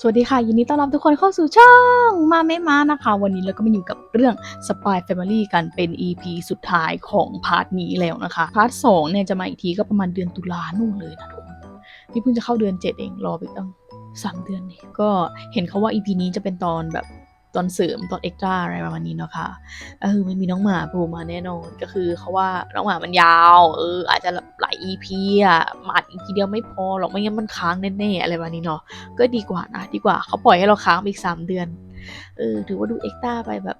สวัสดีค่ะ ยินดีต้อนรับทุกคนเข้าสู่ช่องมาไม่มานะคะ วันนี้เราก็มาอยู่กับเรื่อง Spy Family กันเป็น EP สุดท้ายของพาร์ทนี้แล้วนะคะ พาร์ทสองเนี่ยจะมาอีกทีก็ประมาณเดือนตุลานู่นเลยนะทุกคนนี่เพิ่งจะเข้าเดือนเจ็ดเองรอไปตั้งสามเดือนนี่ก็เห็นเขาว่า EP นี้จะเป็นตอนแบบ ตอนเสริมตอนเอ็กซ์ตร้าอะไรประมาณนี้เนาะค่ะเออมันมีน้องหมาโผล่มาแน่นอนก็คือเขาว่าน้องหมามันยาว เออ อาจจะหลาย EP อะมาอีพีเดียวไม่พอหรอกไม่งั้นมันค้างแน่ๆอะไรประมาณนี้เนาะก็ดีกว่านะดีกว่าเขาปล่อยให้เราค้างอีกสามเดือนเออถือว่าดูเอ็กตร้าไปแบบ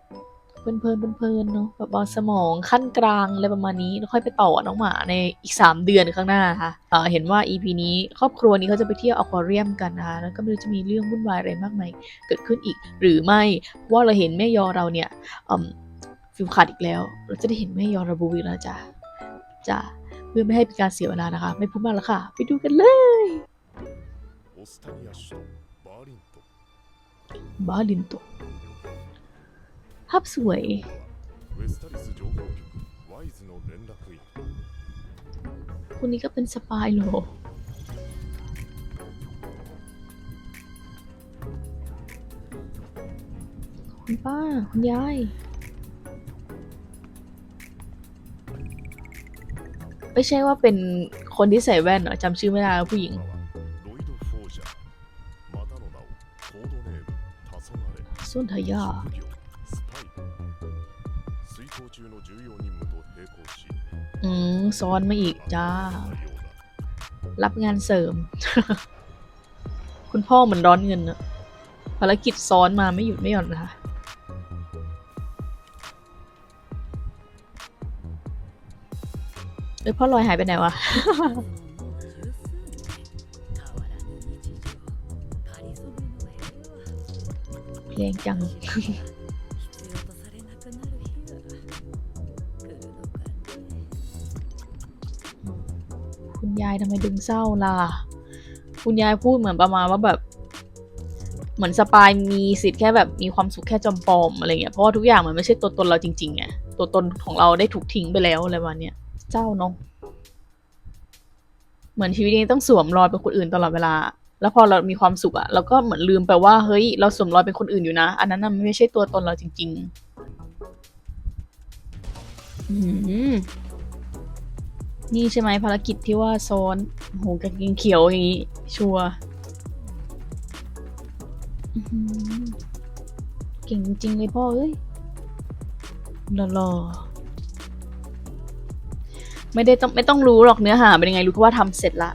เพลินเพลินเพลินเนาะแบบเบาสมองขั้นกลางอะไรประมาณนี้แล้วค่อยไปต่อน้องหมาในอีก 3 เดือนข้างหน้าค่ะเออเห็นว่า EP นี้ครอบครัวนี้เขาจะไปเที่ยวอควาเรียมกันนะคะแล้วก็ไม่รู้จะมีเรื่องวุ่นวายอะไรมากมายเกิดขึ้นอีก หรือไม่ว่าเราเห็นแม่ยอเราเนี่ยฟิลขาดอีกแล้ว เราจะได้เห็นแม่ยอระบุอีกแล้วจ้ะจ้ะเพื่อไม่ให้เป็นการเสียเวลานะคะ ไม่พูดมากแล้วค่ะ ไปดูกันเลยบาลินโต ภาพสวยคนนี้ก็เป็นสปายโลคุณป้า คุณยาย ไม่ใช่ว่าเป็นคนที่ใส่แว่นเหรอจำชื่อไม่ได้ผู้หญิงส่วนทายา ซ้อนมาอีกจ้า รับงานเสริม คุณพ่อเหมือนร้อนเงินนะภารกิจซ้อนมาไม่หยุดไม่หย่อนนะคะเออพ่อลอยหายไปไหนวะเพลงจัง ยายทำไมดึงเศร้าล่ะ คุณยายพูดเหมือนประมาณว่าแบบ เหมือนสปายมีสิทธิ์แค่แบบมีความสุขแค่จอมปลอมอะไรเงี้ย เพราะว่าทุกอย่างมันไม่ใช่ตัวตนเราจริงๆไง ตัวตนของเราได้ถูกทิ้งไปแล้วอะไรประมาณเนี้ยเจ้าเนาะเหมือนชีวิตนี้ต้องสวมรอยเป็นคนอื่นตลอดเวลา แล้วพอเรามีความสุขอะเราก็เหมือนลืมไปว่าเฮ้ยเราสวมรอยเป็นคนอื่นอยู่นะ อันนั้นน่ะไม่ใช่ตัวตนเราจริงๆอืม นี่ใช่ไหมภารกิจที่ว่าซ้อนโหกางเกงเขียวอย่างนี้ ชัวร์อื้อหือเก่งจริงเลยพ่อเอ้ยหล่อๆไม่ได้ต้องไม่ต้องรู้หรอกเนื้อหาเป็นยังไงรู้แค่ว่าทำเสร็จละ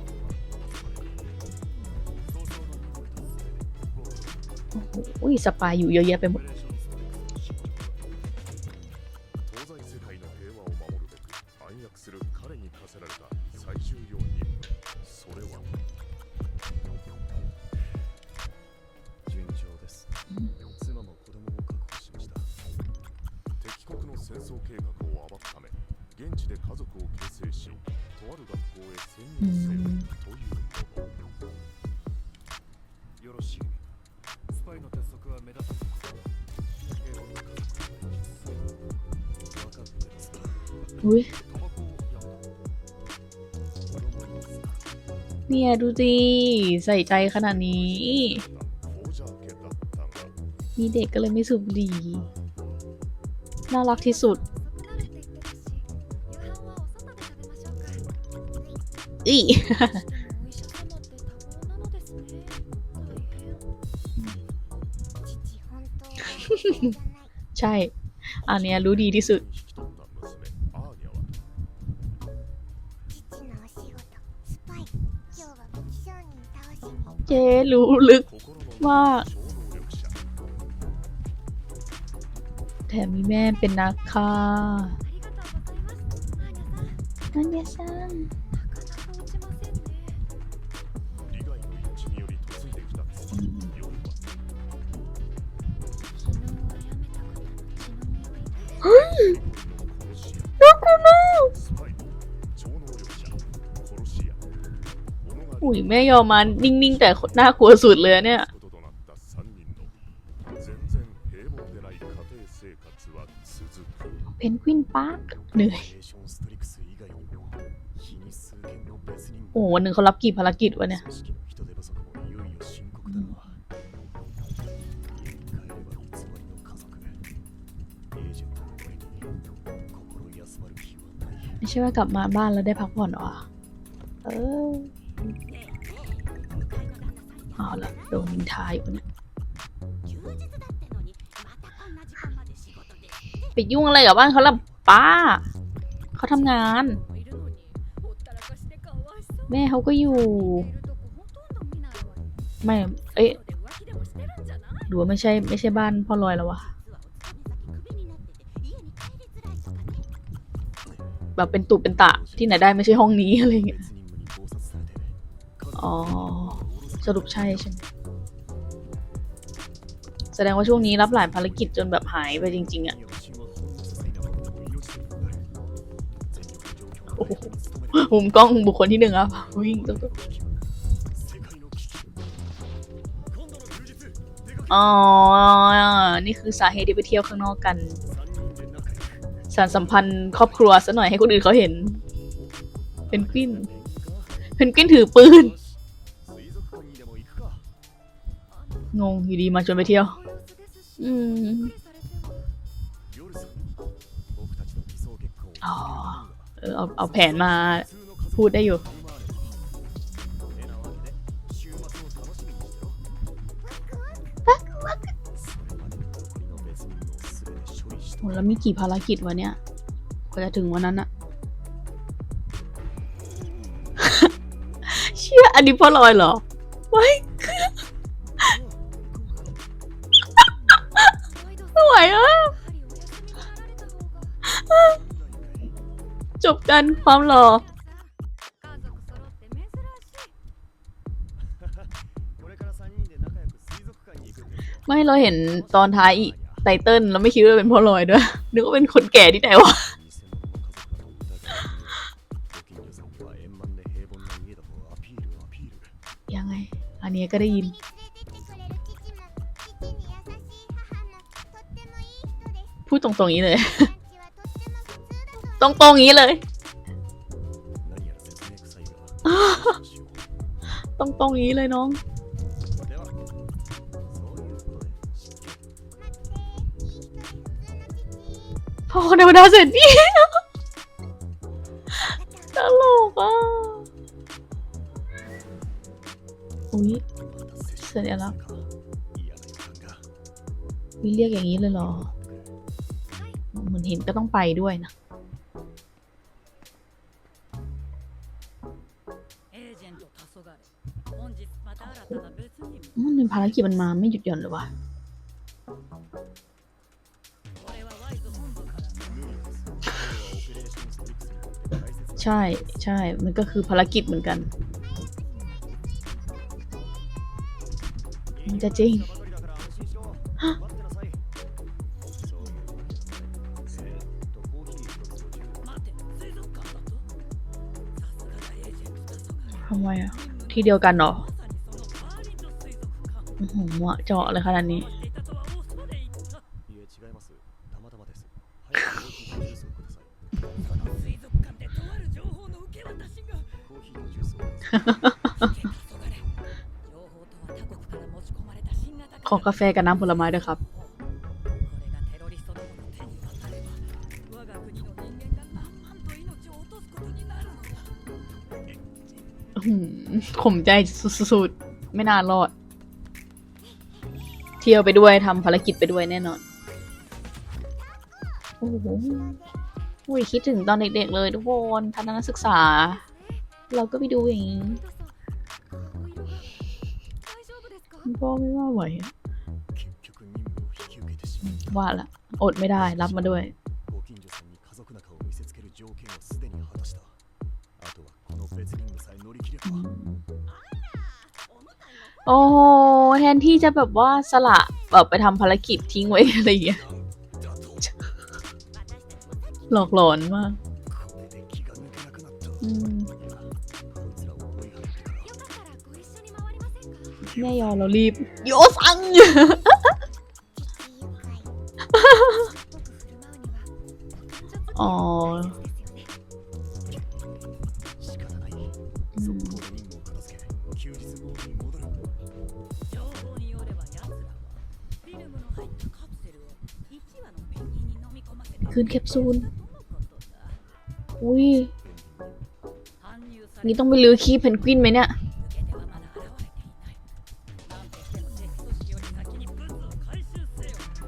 อุ้ยสปายอยู่เยอะแยะไปหมด อุ้ยเนี่ยดูดิใส่ใจขนาดนี้ มีเด็กก็เลยไม่สูบบุหรี่น่ารักที่สุดอี ใช่ อันเนี้ยรู้ดีที่สุด เจ๊รู้ลึกมากแถมมีแม่เป็นนักฆ่านันยาซัง น่ากลัวมาอุ้ยแม่ยอมมานิ่งๆ แต่น่ากลัวสุดเลยเนี่ยเพนกวินปาร์คเหนื่อยโอ้วันหนึ่งเขารับกี่ภารกิจวะเนี่ย ใช่ว่ากลับมาบ้านแล้วได้พักผ่อนหรอ เออเอาละโดนนินทายอยู่เนี่ยไปยุ่งอะไรกับบ้านเขาล่ะป้า เขาทำงาน แม่เขาก็อยู่ ไม่ เอ๊ะหรือว่าไม่ใช่ ไม่ใช่บ้านพ่อลอยแล้ววะ แบบเป็นตุเป็นตะที่ไหนได้ไม่ใช่ห้องนี้อะไรเงี้ย อ๋อ สรุปใช่ใช่ไหมแสดงว่าช่วงนี้รับหลายภารกิจจนแบบหายไปจริง ๆอะ่ะมุมกล้องบุคคลที่หนึ่งอะวิ่งตุ๊กอ๋อ นี่คือสาเหตุที่ไปเที่ยวข้างนอกกันารสัมพันธ์ครอบครัวซะหน่อยให้คนอื่นเขาเห็น เป็นกวิน เป็นกวินถือปืน งงอยู่ดีมาชวนไปเที่ยว อืมเอาเอาแผนมาพูดได้อยู่ แล้วมีกี่ภารกิจวะเนี่ยกว่าจะถึงวันนั้นอะเชื่ออันนี้พ่อลอยเหรอไม่หวอะจบกันความหล่อไม่เราเห็นตอนท้ายอีก ไตเติ้ลแล้วไม่คิดว่าเป็นพ่อลอยด้วย นึกว่าเป็นคนแก่ที่ไหนวะยังไง อันนี้ก็ได้ยิน พูดตรงๆนี้เลย ตรงๆนี้เลย ตรงๆนี้เลยน้อง พอคนธรรมดาเสร็จพี่ตลกอะอุ้ยเสร็จแล้ววิเรียกอย่างนี้เลยเหรอ เหมือนเห็นก็ต้องไปด้วยนะมันเป็นภารกิจมันมาไม่หยุดหย่อนเลยว่ะ ใช่ใช่ มันก็คือภารกิจเหมือนกัน มันจะจริงทำไมอะ ที่เดียวกันเหรอหัวเจาะเลยขนาดนี้ กาแฟกับน้ำผลไม้ด้วยครับ ข่มใจสุดๆ ไม่น่ารอด เที่ยวไปด้วยทำภารกิจไปด้วยแน่นอน โอ้โหอุ้ยคิดถึงตอนเด็กๆเลยทุกคนทัศนศึกษา เราก็ไปดูอย่างนี้พ่อไม่ว่าไหว ว่าละอดไม่ได้รับมาด้วยโอ้โหแทนที่จะแบบว่าสละแบบไปทำภารกิจทิ้งไว้อะไรอย่างเงี้ยหลอกหลอนมากแม่ยอเรารีบ โยสัง คืนแคปซูล อุ้ย นี่ต้องไปลื้อคีเพนกวินไหมเนี่ย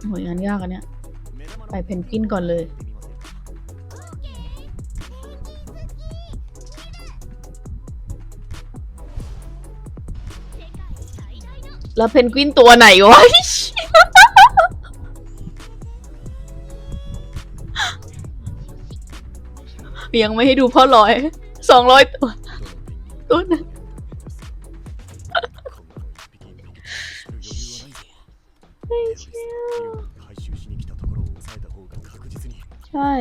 โหยงานยากอะเนี่ย ไปเพนกวินก่อนเลย แล้วเพนกวินตัวไหนวะ ยังไม่ให้ดูพ่อร้อย สองร้อยตัว ตัวนึงใช่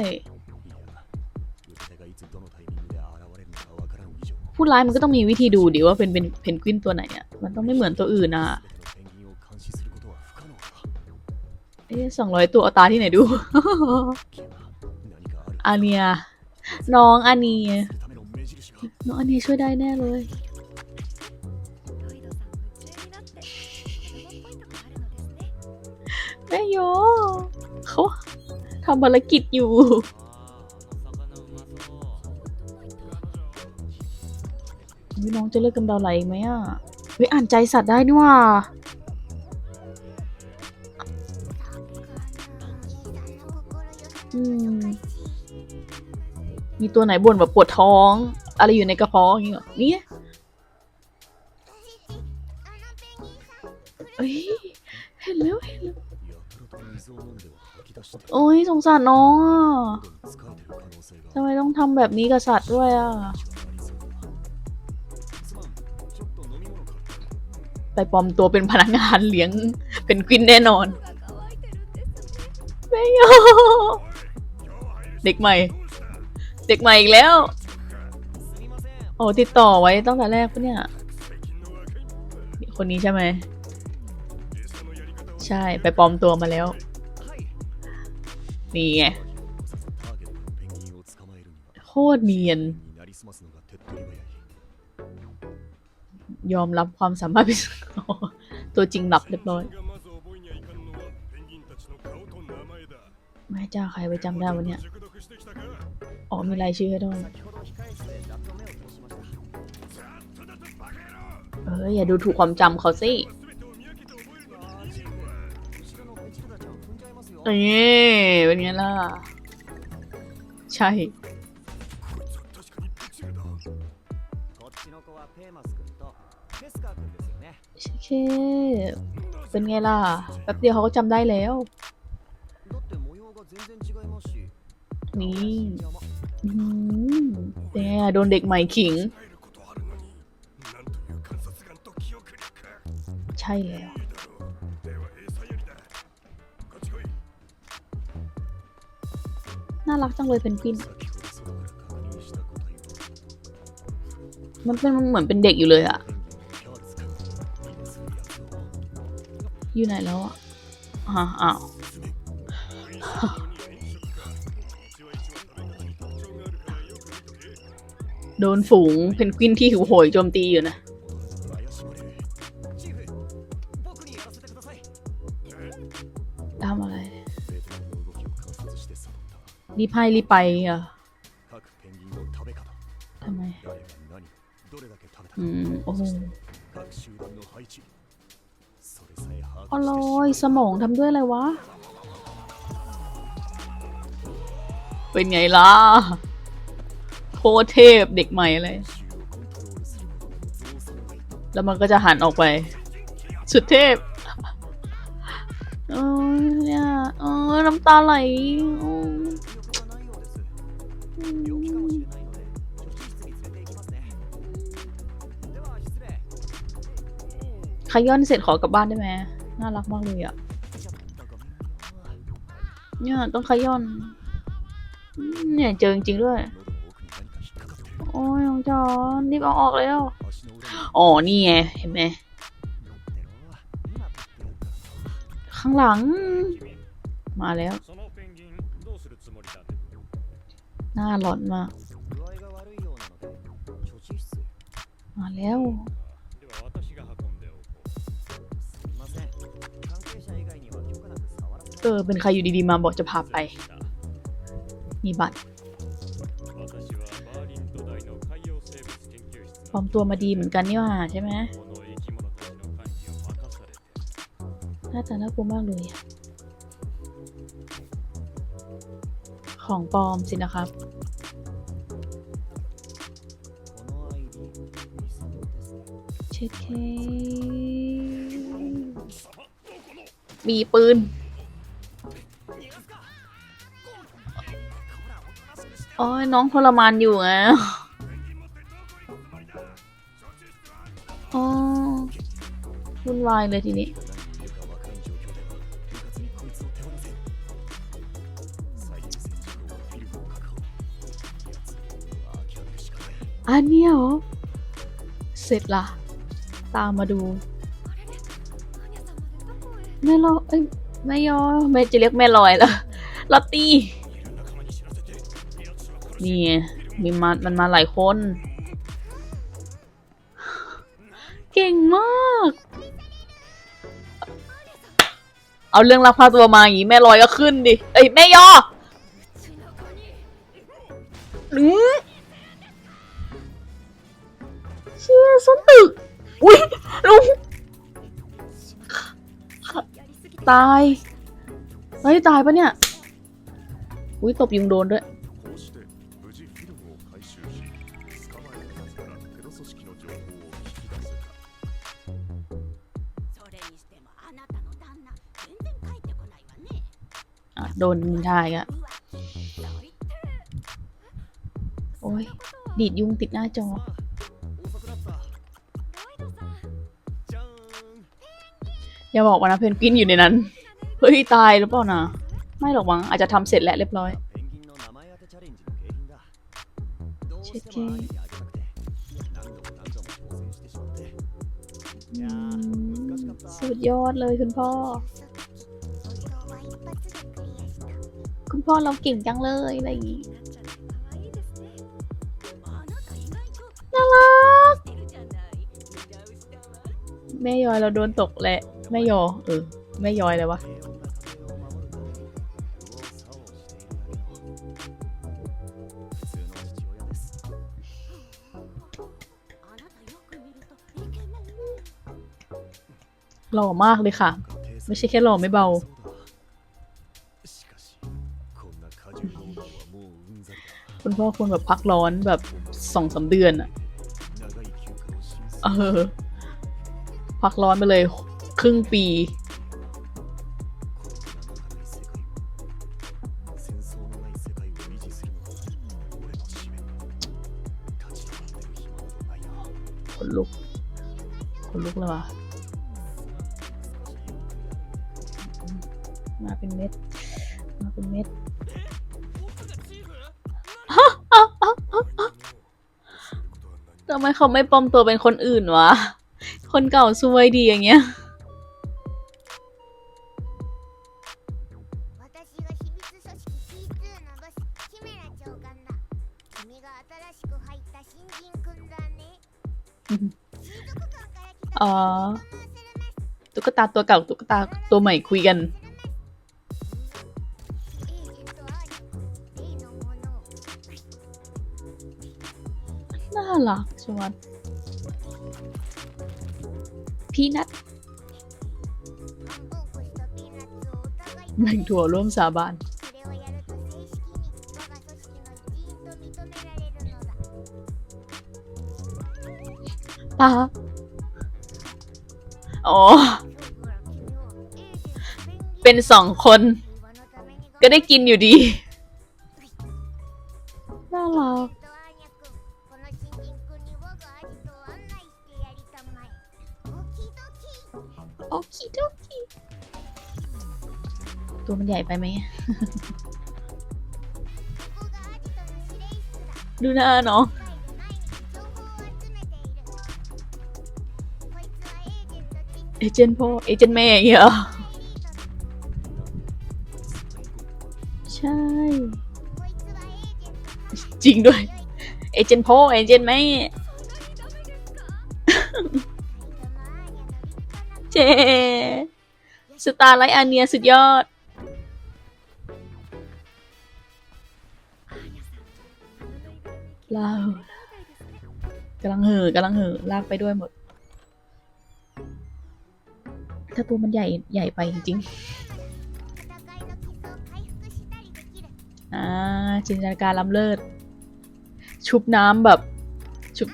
ผู้ร้ายมันก็ต้องมีวิธีดูดิว่าเป็นเป็นเพนกวินตัวไหนอะ มันต้องไม่เหมือนตัวอื่นอะ เอ๊สองร้อยตัวอาตาที่ไหนดู อาเนีย น้องอาเนีย น้องอาเนียช่วยได้แน่เลย แม่โยเขาทำภารกิจอยู่ น้องจะเลิกกำเดาไหลไหมอะเฮ้ยอ่านใจสัตว์ได้นี่ว่า มีตัวไหนบ่นแบบปวดท้อง อะไรอยู่ในกระเพาะอย่างเงี้ยนี่เฮ้ยเห็นแล้วเห็นแล้วโอ้ยสงสารน้องทำไมต้องทำแบบนี้กับสัตว์ด้วยอะ ไปปลอมตัวเป็นพนักงานเลี้ยงเป็นกินแน่นอน ไม่ยอม เด็กใหม่ เด็กใหม่อีกแล้ว โอ้ติดต่อไว้ตั้งแต่แรกปะเนี่ย คนนี้ใช่ไหม ใช่ไปปลอมตัวมาแล้ว นี่ไง โคตรเนียน ยอมรับความสามารถพิเศษตัวจริงหลับเรียบร้อยแม่เจ้าใครไปจำได้วันเนี้ย อ๋อมีรายชื่อให้ด้วยเอออย่าดูถูกความจำเขาสิเอ้ยเป็นไงล่ะ ใช่ เชเป็นไงล่ะ แป๊บเดียวเขาก็จำได้แล้ว นี่ แย่โดนเด็กใหม่ขิง ใช่แล้ว น่ารักจังเลยเพนกวิน มันเป็นเหมือนเป็นเด็กอยู่เลยอะอยู่ไหนแล้วอะอ้าว โดนฝูงเพนกวินที่หิวโหยโจมตีอยู่นะทำอะไร รีบให้รีไปอะทำไมอโอ้โอร่อยสมองทำด้วยอะไรวะ เป็นไงล่ะ โคเทพเด็กใหม่เลย แล้วมันก็จะหันออกไป สุดเทพโอ้เนี่ยโอ้น้ำตาไหลขย้อนเสร็จขอกลับบ้านได้ไหมน่ารักมากเลยอะ เนี่ยต้องขย้อน เนี่ยเจอจริงๆด้วย โอ้ยน้องจอนรีบเอาออกแล้วอ๋อนี่ไงเห็นไหมข้างหลัง มาแล้วหน้าหลอนมากมาแล้วเออเป็นใครอยู่ดีๆมาบอกจะพาไป มีบัตร ปลอมตัวมาดีเหมือนกันนี่ว่าใช่ไหมหน้าตาน่ากลัวมากเลย ของปลอมสินะครับเช็ดเคมีปืนอ๋อน้องทรมานอยู่ไง ลอยเลยทีนี้ อันเนี้ยเอเสร็จละ ตามมาดูแม่ลอยเแม่ยอแม่จะเรียกแม่ลอยแล้วลอตตี้ นี่มีมามันมาหลายคน เก่งมาก เอาเรื่องลักพาตัวมาอย่างงี้แม่ลอยก็ขึ้นดิ เอ้ยแม่ยออืมเชี่ยส้นตึก อุ้ยลุงตาย เฮ้ย ตายปะเนี่ย อุ้ยตบยุงโดนด้วย โดนนิายอะโอ้ยดีดยุงติดหน้าจอ อย่าบอกว่านะเพนกินอยู่ในนั้น เฮ้ย ตายหรือเปล่านะ ไม่หรอกวัง อาจจะทำเสร็จแล้วเรียบร้อยสุดยอดเลยคุณพ่อ คุณพ่อเราเก่งจังเลยอะไรอย่างงี้น่ารักแม่ยอยเราโดนตกแหละแม่ยอเออแม่ยอยเลยวะหล่อมากเลยค่ะ ไม่ใช่แค่หล่อไม่เบา คุณพ่อควรแบบพักร้อนแบบสองสาเดือนอะเออ พักร้อนไปเลยครึ่งปี เขาไม่ปลอมตัวเป็นคนอื่นวะ คนเก่าซวยดีอย่างเงี้ย 私が秘密組織 T2 のボスキメラ長官だ君が新しく入った新人くんだねうん水族館から来た อ๋อ マーセルメス ตุ๊กตาตัวเก่าตุ๊กตาตัวใหม่คุยกัน ลักชวนพีนัทแมงถั่วร่วมสาบานปลาอ้เป็นสองคน ก็ได้กินอยู่ดี ไปไหม ดูหน้าเนาะเอเจนต์พ่อเอเจนต์แม่อย่างเงี้ยใช่ จริงด้วย เอเจนต์พ่อเอเจนต์แม่เจ สตาร์ไลท์อาเนียสุดยอด ลาเหอะกำลังเหอะกำลังเหอะลากไปด้วยหมด ถ้าตัวมันใหญ่ใหญ่ไปจริงอ่าจินตนาการล้ำเลิศ ชุบน้ำแบบ ชุบ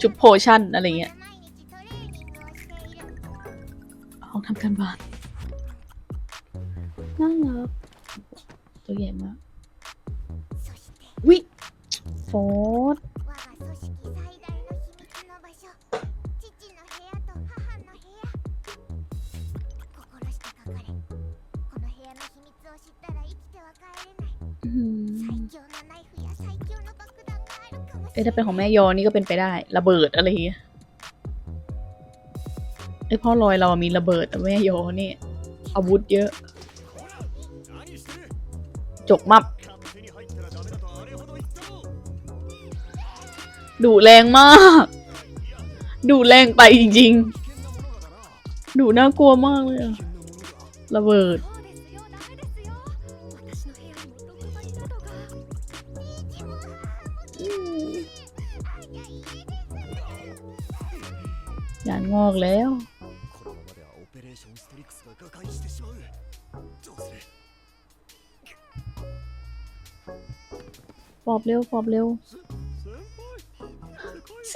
ชุบโพชั่น อะไรเงี้ยห้องทำการบ้านน่ารักตัวใหญ่มากวิ ฟเอ้ถ้าเป็นของแม่ยอนี่ก็เป็นไปได้ ระเบิดอะไรเงี้ยไอพ่อลอยเรามีระเบิดแม่ยอนี่อาวุธเยอะ จกมับ ดูแรงมาก ดูแรงไปจริงๆ ดูน่ากลัวมากเลยอะระเบิด ยานงอกแล้ว ปอบเร็ว ปอบเร็ว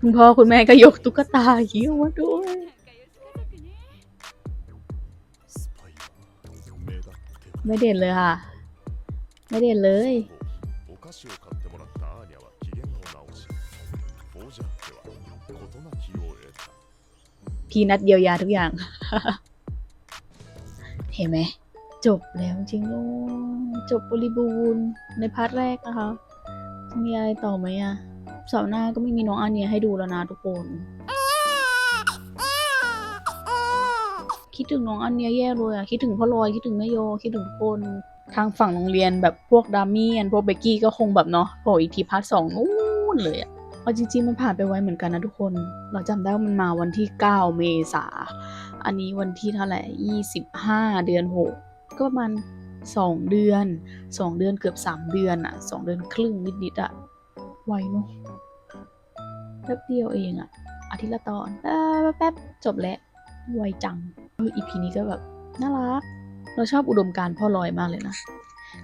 คุณพ่อคุณแม่ก็ยกตุ๊กตาหิ้วมาด้วย ไม่เด่นเลยค่ะ ไม่เด่นเลยพี่นัดเยียวยาทุกอย่าง เห็นไหม จบแล้วจริงลูกจบบริบูรณ์ในพาร์ทแรกนะคะ มีอะไรต่อไหมอะ เสาร์หน้าก็ไม่มีน้องอาเนียให้ดูแล้วนะทุกคน คิดถึงน้องอันเนียแย่เลยอะคิดถึงพ่อลอยคิดถึงแม่โยคิดถึงทุกคนทางฝั่งโรงเรียนแบบพวกดามี่อันพวกเบกกี้ก็คงแบบเนาะโผล่อีกทีพาร์ทสองนู่นเลยอะเอาจริงๆมันผ่านไปไวเหมือนกันนะทุกคน เราจำได้ว่ามันมาวันที่ 9 เมษา อันนี้วันที่เท่าไหร่ 25 เดือน 6 ก็ประมาณ 2 เดือน 2 เดือนเกือบ 3 เดือนอะ2 เดือนครึ่งนิดๆอะ ไวเนาะแป๊บเดียวเองอะอาทิตย์ละตอนแป๊บแป๊บๆจบแล้วไวจังเอออีพีนี้ก็แบบน่ารัก เราชอบอุดมการ์พ่อลอยมากเลยนะ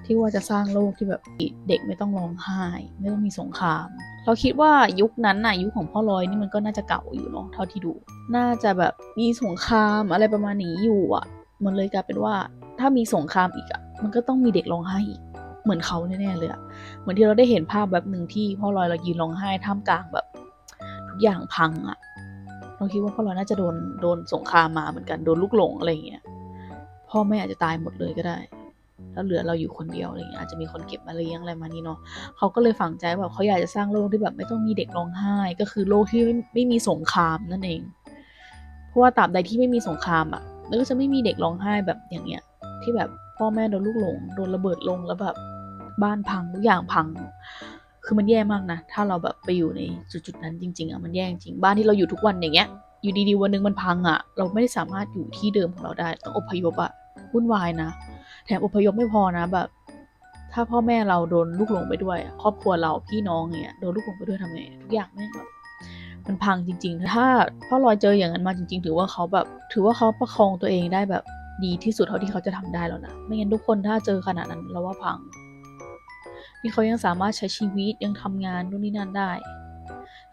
ที่ว่าจะสร้างโลกที่แบบเด็กไม่ต้องร้องไห้ ไม่ต้องมีสงคราม เราคิดว่ายุคนั้นน่ะยุคของพ่อลอยนี่มันก็น่าจะเก่าอยู่เนาะเท่าที่ดู น่าจะแบบมีสงครามอะไรประมาณนี้อยู่อะ มันเลยกลายเป็นว่าถ้ามีสงครามอีกอะ มันก็ต้องมีเด็กร้องไห้อีก เหมือนเขาแน่ๆเลยอะเหมือนที่เราได้เห็นภาพแบบหนึ่งที่พ่อลอยเรายืนร้องไห้ท่ามกลางแบบ ทุกอย่างพังอะเราคิดว่าพ่อเราน่าจะโดนโดนสงครามมาเหมือนกันโดนลูกหลงอะไรอย่างเงี้ยพ่อแม่อาจจะตายหมดเลยก็ได้ แล้วเหลือเราอยู่คนเดียวอะไรเงี้ยอาจจะมีคนเก็บมาเลี้ยงอะไรมานี่เนาะเขาก็เลยฝังใจว่าเขาอยากจะสร้างโลกที่แบบไม่ต้องมีเด็กร้องไห้ ก็คือโลกที่ไม่ไม่มีสงครามนั่นเอง เพราะว่าตราบใดที่ไม่มีสงครามอะแล้วก็จะไม่มีเด็กร้องไห้แบบอย่างเงี้ย ที่แบบพ่อแม่โดนลูกหลงโดนระเบิดลงแล้วแบบ บ้านพังทุกอย่างพัง คือมันแย่มากนะ ถ้าเราแบบไปอยู่ในจุดๆนั้นจริง ๆอะมันแย่จริงบ้านที่เราอยู่ทุกวันอย่างเงี้ย อยู่ดีๆวันหนึงมันพังอะ เราไม่ได้สามารถอยู่ที่เดิมของเราได้ ต้องอพยพอะวุ่นวายนะ แถมอพยพไม่พอนะแบบ ถ้าพ่อแม่เราโดนลูกหลงไปด้วย ครอบครัวเราพี่น้องเงี้ยโดนลูกหลงไปด้วยทำไงทุกอย่างแม่งแบบมันพังจริง ๆ ถ้าพ่อลอยเจออย่างนั้นมาจริง ๆ ถือว่าเขาแบบ ถือว่าเขาประคองตัวเองได้แบบดีที่สุดเท่าที่เขาจะทำได้แล้วนะ ไม่งั้นทุกคนถ้าเจอขนาดนั้นเราว่าพัง นี่เขายังสามารถใช้ชีวิตยังทำงานนู่นนี่นั่นได้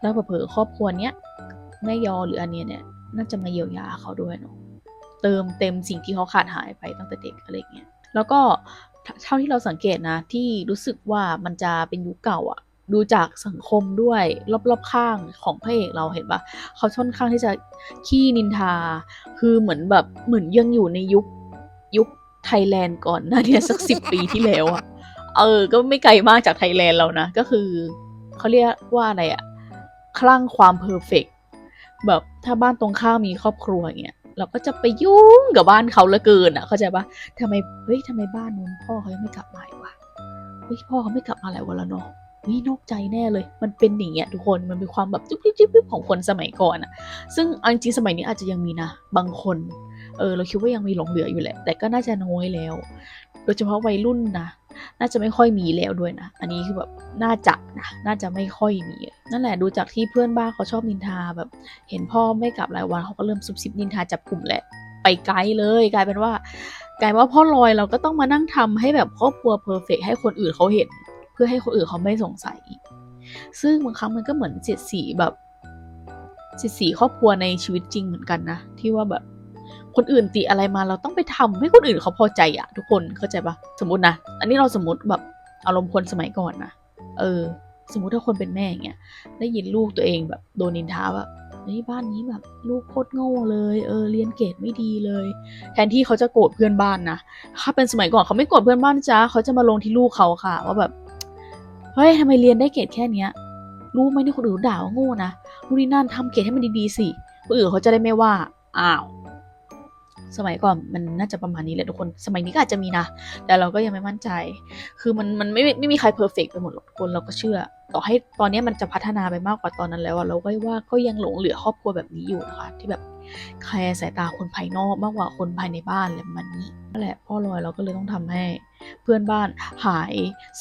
แล้วเผลอครอบครัวเนี้ยแม่ยอหรืออันเนี้ยเนี่ยน่าจะมาเยียวยาเขาด้วยเนาะเติมเต็มสิ่งที่เขาขาดหายไปตั้งแต่เด็กอะไรเงี้ยแล้วก็เท่าที่เราสังเกตนะ ที่รู้สึกว่ามันจะเป็นยุคเก่าอะดูจากสังคมด้วยรอบๆข้างของพระเอกเราเห็นปะเขาค่อนข้างที่จะขี้นินทา คือเหมือนแบบเหมือนยังอยู่ในยุคยุคไทยแลนด์ก่อนหน้าเนี้สักสิบปีที่แล้วอะ เออ ก็ไม่ไกลมากจากไทยแลนด์เรานะ ก็คือเขาเรียกว่าอะไรอะคลั่งความเพอร์เฟกแบบถ้าบ้านตรงข้ามมีครอบครัวอย่างเงี้ยเราก็จะไปยุ่งกับบ้านเขาลือเกินอะ เข้าใจปะทำไมเฮ้ยทำไมบ้านนู้นพ่อเขายังไม่กลับมาอีกวะเฮ้ยพ่อเขาไม่กลับมาหลายวันแล้วเนาะนี่นอกใจแน่เลย มันเป็นอย่างเงี้ยทุกคน มันเป็นความแบบจิ๊บจิ๊บจิ๊บของคนสมัยก่อนอะซึ่งเอาจริงสมัยนี้อาจจะยังมีนะ บางคน เออ เราคิดว่ายังมีหลงเหลืออยู่แหละ แต่ก็น่าจะน้อยแล้ว โดยเฉพาะวัยรุ่นนะ น่าจะไม่ค่อยมีแล้วด้วยนะ อันนี้คือแบบน่าจะนะ น่าจะไม่ค่อยมี นั่นแหละดูจากที่เพื่อนบ้านเขาชอบนินทาแบบ เห็นพ่อไม่กลับหลายวันเขาก็เริ่มซุบซิบนินทาจับกลุ่มแหละไปไกลเลย กลายเป็นว่ากลายว่าพ่อลอยเราก็ต้องมานั่งทำให้แบบครอบครัวเพอร์เฟกให้คนอื่นเขาเห็น เพื่อให้คนอื่นเขาไม่สงสัย ซึ่งบางครั้งมันก็เหมือนเสียดสีแบบเสียดสีครอบครัวในชีวิตจริงเหมือนกันนะ ที่ว่าแบบ คนอื่นติอะไรมาเราต้องไปทำให้คนอื่นเขาพอใจอะทุกคนเข้าใจปะสมมตินะอันนี้เราสมมติแบบอารมณ์คนสมัยก่อนนะเออ สมมติถ้าคนเป็นแม่อย่างเงี้ยได้ยินลูกตัวเองแบบโดนนินทาว่าเฮ้ยบ้านนี้แบบลูกโคตรโง่เลย เออเรียนเกรดไม่ดีเลย แทนที่เขาจะโกรธเพื่อนบ้านนะถ้าเป็นสมัยก่อนเขาไม่โกรธเพื่อนบ้านจ้าเขาจะมาลงที่ลูกเขาค่ะ ว่าแบบเฮ้ยทำไมเรียนได้เกรดแค่เนี้ยรู้ไหมที่คนอื่นด่าว่าโง่นะรู้นี่นั่นทำเกรดให้มันดีๆสิคนอื่นเขาจะได้ไม่ว่าอ้าว สมัยก่อนมันน่าจะประมาณนี้แหละทุกคน สมัยนี้ก็อาจจะมีนะ แต่เราก็ยังไม่มั่นใจ คือมันมันไม่ไม่มีใครเพอร์เฟกไปหมดหรอกทุกคนเราก็เชื่อ ต่อให้ตอนนี้มันจะพัฒนาไปมากกว่าตอนนั้นแล้วเราก็ว่าก็ยังหลงเหลือครอบครัวแบบนี้อยู่นะคะที่แบบแคร์สายตาคนภายนอกมากกว่าคนภายในบ้านอะไรประมาณนี้นั่นแหละพ่อลอยเราก็เลยต้องทำให้เพื่อนบ้านหาย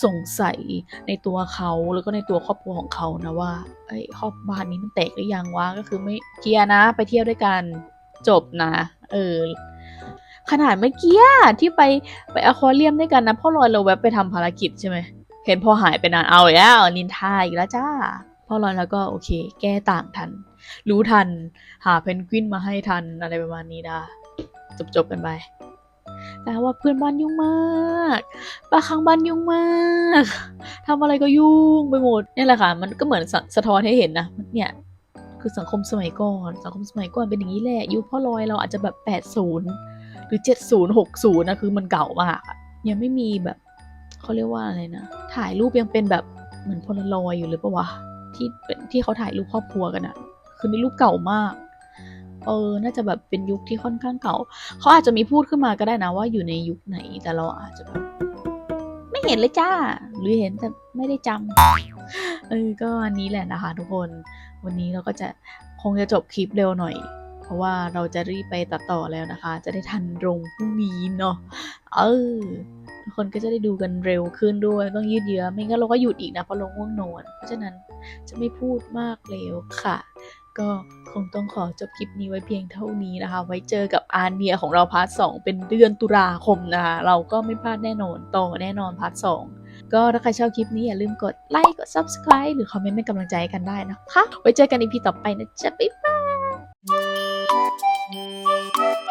สงสัยในตัวเขาแล้วก็ในตัวครอบครัวของเขานะว่าไอ้ครอบบ้านนี้มันแตกหรือยังวะก็คือไม่เคลียนะไปเที่ยวด้วยกัน จบนะเออขนาดเมื่อกี้ที่ไปไปอควาเรียมด้วยกันนะพ่อลอยเราแวบไปทำภารกิจใช่ไหมเห็นพ่อหายไปนานเอาแล้วนินทาอีกแล้วจ้าพ่อลอยแล้วก็โอเค แก้ต่างทัน รู้ทัน หาเพนกวินมาให้ทันอะไรประมาณนี้นะจบจบๆกันไปแต่ว่าเพื่อนบ้านยุ่งมากป้าข้างบ้านยุ่งมากทำอะไรก็ยุ่งไปหมดนี่แหละค่ะ มันก็เหมือนสสะท้อนให้เห็นนะเนี่ย คือสังคมสมัยก่อน สังคมสมัยก่อนเป็นอย่างนี้แหละยุคพ่อลอยเราอาจจะแบบ 80 หรือ 70 60นะคือมันเก่ามากยังไม่มีแบบเขาเรียกว่าอะไรนะ ถ่ายรูปยังเป็นแบบเหมือนพลารอยอยู่หรือเปล่าวะที่เป็นที่เขาถ่ายรูปครอบครัวกันอะคือในรูปเก่ามากเออ น่าจะแบบเป็นยุคที่ค่อนข้างเก่า เขาอาจจะมีพูดขึ้นมาก็ได้นะว่าอยู่ในยุคไหน แต่เราอาจจะแบบไม่เห็นเลยจ้า หรือเห็นแต่ไม่ได้จำเออ ก็อันนี้แหละนะคะทุกคน วันนี้เราก็จะคงจะจบคลิปเร็วหน่อย เพราะว่าเราจะรีบไปตัดต่อแล้วนะคะ จะได้ทันลงพรุ่งนี้เนาะเออทุกคนก็จะได้ดูกันเร็วขึ้นด้วยต้องยืดเยื้อไม่งั้นเราก็หยุดอีกนะเพราะเราง่วงนอนเพราะฉะนั้นจะไม่พูดมากเร็วค่ะ ก็คงต้องขอจบคลิปนี้ไว้เพียงเท่านี้นะคะ ไว้เจอกับอาเนียของเราพาร์ทสองเป็นเดือนตุลาคมนะคะเราก็ไม่พลาดแน่นอนต่อแน่นอนพาร์ทสอง ก็ถ้าใครชอบคลิปนี้อย่าลืมกดไลค์กด subscribe หรือคอมเมนต์เป็นกำลังใจกันได้นะคะ ไว้เจอกันอีพีต่อไปนะจ๊ะบ๊ายบาย